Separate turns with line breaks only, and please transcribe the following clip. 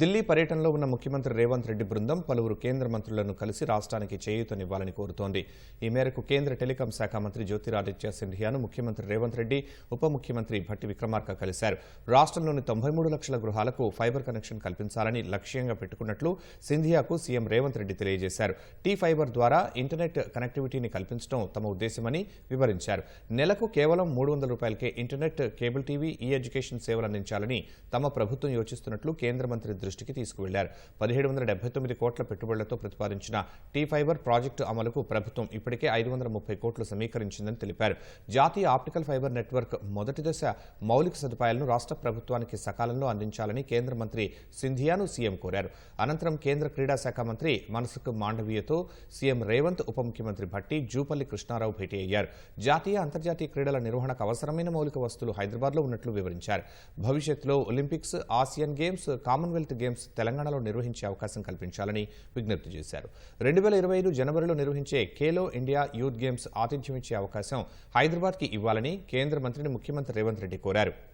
ఢిల్లీ పర్యటనలో ఉన్న ముఖ్యమంత్రి రేవంత్ రెడ్డి బృందం పలువురు కేంద్ర మంత్రులను కలిసి రాష్ట్రానికి చేయూతనివ్వాలని కోరుతోంది. ఈ మేరకు కేంద్ర టెలికాం శాఖ మంత్రి జ్యోతిరాదిత్య సింధియాను ముఖ్యమంత్రి రేవంత్ రెడ్డి ఉప ముఖ్యమంత్రి భట్టి విక్రమార్క కలిశారు. రాష్ట్రంలోని తొంభై మూడు లక్షల గృహాలకు ఫైబర్ కనెక్షన్ కల్పించాలని లక్ష్యంగా పెట్టుకున్నట్లు సింధియాకు సీఎం రేవంత్ రెడ్డి తెలియజేశారు. టీ ఫైబర్ ద్వారా ఇంటర్నెట్ కనెక్టివిటీని కల్పించడం తమ ఉద్దేశమని వివరించారు. నెలకు కేవలం మూడు వందల రూపాయలకే internet cable TV e education సేవలు అందించాలని తమ ప్రభుత్వం యోచిస్తున్నట్లు కేంద్ర మంత్రి దృష్టికి తీసుకువెళ్ళారు. పదిహేడు వందల డెబ్బై తొమ్మిది కోట్ల పెట్టుబడులతో ప్రతిపాదించిన టీ ఫైబర్ ప్రాజెక్టు అమలుకు ప్రభుత్వం ఇప్పటికే ఐదు వందల ముప్పై కోట్లు సమీకరించిందని తెలిపారు. జాతీయ ఆప్టికల్ ఫైబర్ నెట్వర్క్ మొదటి దశ మౌలిక సదుపాయాలను రాష్ట్ర ప్రభుత్వానికి సకాలంలో అందించాలని కేంద్ర మంత్రి సింధియాను సీఎం కోరారు. అనంతరం కేంద్ర క్రీడా శాఖ మంత్రి మనసుఖ్ మాండవీయతో సీఎం రేవంత్ ఉప ముఖ్యమంత్రి భట్టి జూపల్లి కృష్ణారావు భేటీ అయ్యారు. జాతీయ అంతర్జాతీయ క్రీడల నిర్వహణకు అవసరమైన మౌలిక వస్తువులు హైదరాబాద్లో ఉన్నట్లు వివరించారు. భవిష్యత్తులో Olympics Asian Games Commonwealth Games తెలంగాణలో నిర్వహించే అవకాశం కల్పించాలని విజ్ఞప్తి చేశారు. రెండు వేల ఇరవై ఐదు జనవరిలో నిర్వహించే ఖేలో ఇండియా యూత్ గేమ్స్ ఆతిథ్యం ఇచ్చే అవకాశం హైదరాబాద్కి ఇవ్వాలని కేంద్ర మంత్రిని ముఖ్యమంత్రి రేవంత్ రెడ్డి కోరారు.